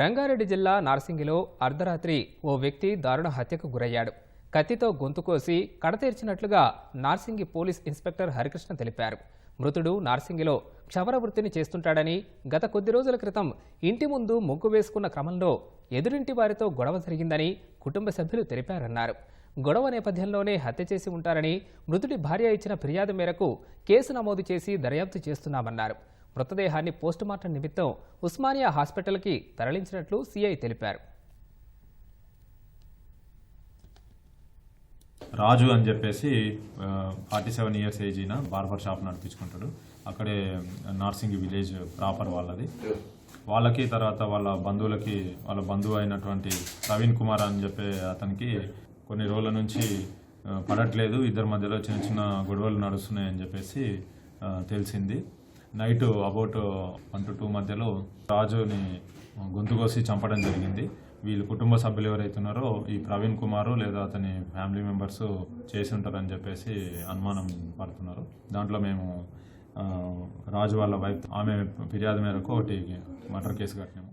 రంగారెడ్డి జిల్లా నార్సింగిలో అర్ధరాత్రి ఓ వ్యక్తి దారుణ హత్యకు గురయ్యాడు. కత్తితో గొంతు కోసి కడతీర్చినట్లుగా నార్సింగి పోలీస్ ఇన్స్పెక్టర్ హరికృష్ణ తెలిపారు. మృతుడు నార్సింగిలో క్షవర వృత్తిని చేస్తుంటాడని గత కొద్ది రోజుల క్రితం ఇంటి ముందు ముగ్గు వేసుకున్న క్రమంలో ఎదురింటి వారితో గొడవ జరిగిందని కుటుంబ సభ్యులు తెలిపారన్నారు. గొడవ నేపథ్యంలోనే హత్య చేసి ఉంటారని మృతుడి భార్య ఇచ్చిన ఫిర్యాదు మేరకు కేసు నమోదు చేసి దర్యాప్తు చేస్తున్నామన్నారు. మృతదేహాన్ని పోస్టుమార్టం నిమిత్తం ఉస్మానియా హాస్పిటల్కి తరలించినట్లు సీఐ తెలిపారు. రాజు అని చెప్పేసి forty seven years age barber shop నడిపించుకుంటాడు. అక్కడే నార్సింగ్ విలేజ్ ప్రాపర్ వాళ్ళది. వాళ్ళకి తర్వాత వాళ్ళ బంధువులకి వాళ్ళ బంధువు అయినటువంటి ప్రవీణ్ కుమార్ అని చెప్పే అతనికి కొన్ని రోజుల నుంచి పడట్లేదు. ఇద్దరి మధ్యలో చిన్న చిన్న గొడవలు నడుస్తున్నాయని చెప్పేసి తెలిసింది. Night about one to two మధ్యలో రాజుని గొంతు కోసి చంపడం జరిగింది. వీళ్ళు కుటుంబ సభ్యులు ఎవరైతే ఉన్నారో ఈ ప్రవీణ్ కుమారు లేదా అతని ఫ్యామిలీ మెంబర్స్ చేసి ఉంటారని చెప్పేసి అనుమానం పడుతున్నారు. దాంట్లో మేము రాజు వాళ్ళ వైఫ్ ఆమె ఫిర్యాదు మేరకు ఒకటి మర్డర్ కేసు కట్టినాము